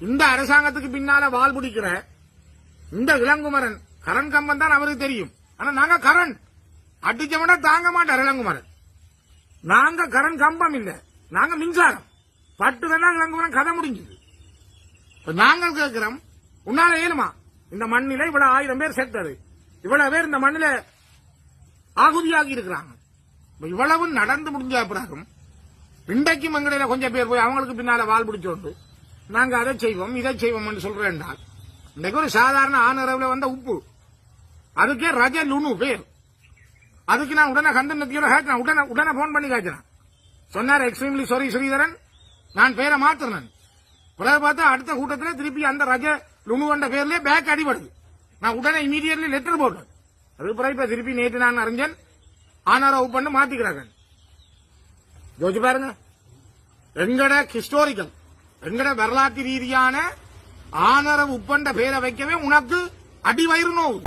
இந்த அரசாங்கத்துக்கு பின்னால வால் பிடிக்கிற இந்த இளங்குமரன் கரண் கம்பன் தான் அவருக்கு தெரியும். ஆனா நாங்க கரண். அடிச்சவன தாங்க மாட்டார் இளங்குமரன். நாங்க கரண் கம்பம் இல்ல. நாங்க மின்சாரம். பட்டு வேணா இளங்குமரன் கதை முடிஞ்சது. நாங்கள் கேட்கிறோம் உன்னால ஏழுமா இந்த மண்ணில இவ்வளவு ஆயிரம் பேர் சேர்த்தது இவ்வளவு பேர் இந்த மண்ணில ஆகுதியாகி இருக்கிறாங்க. இவ்வளவு நடந்து முடிஞ்ச பிறகும் இன்றைக்கும் எங்கடையில கொஞ்சம் பேர் போய் அவங்களுக்கு பின்னால வால் பிடிச்சோண்டு நாங்க அதை செய்வோம் இதை செய்வோம் சொல்றேன் என்றால் இன்றைக்கு ஒரு சாதாரண ஆனரவில் வந்த உப்பு அதுக்கே ரஜ லுனு பேர். அதுக்கு நான் உடனே கந்தன் நத்தியோட கேட்கிறேன் உடனே உடனே போன் பண்ணி கேட்கிறேன். சொன்னார் எக்ஸ்ட்ரீம்லி சாரி ஸ்ரீதரன். நான் பேரை மாத்துறேன். பிறகு பார்த்தா அடுத்த கூட்டத்தில் திருப்பி அந்த ரஜ லுனு என்ற பேர்லயே பேக் அடிபடுது. நான் உடனே இமீடியட்லி லெட்டர் போட்டேன். அது பிறகு இப்ப திருப்பி நேற்று நான் அறிஞன் ஆனாரோ பண்ணு மாத்திக்கிறாங்க யோசிச்சு பாருங்க. எங்கட ஹிஸ்டோரிக்கல் எங்கட வரலாற்று ரீதியான ஆனரவு உப்பண்ட பேரை வைக்கவே உனக்கு அடி வயிறு நோவு.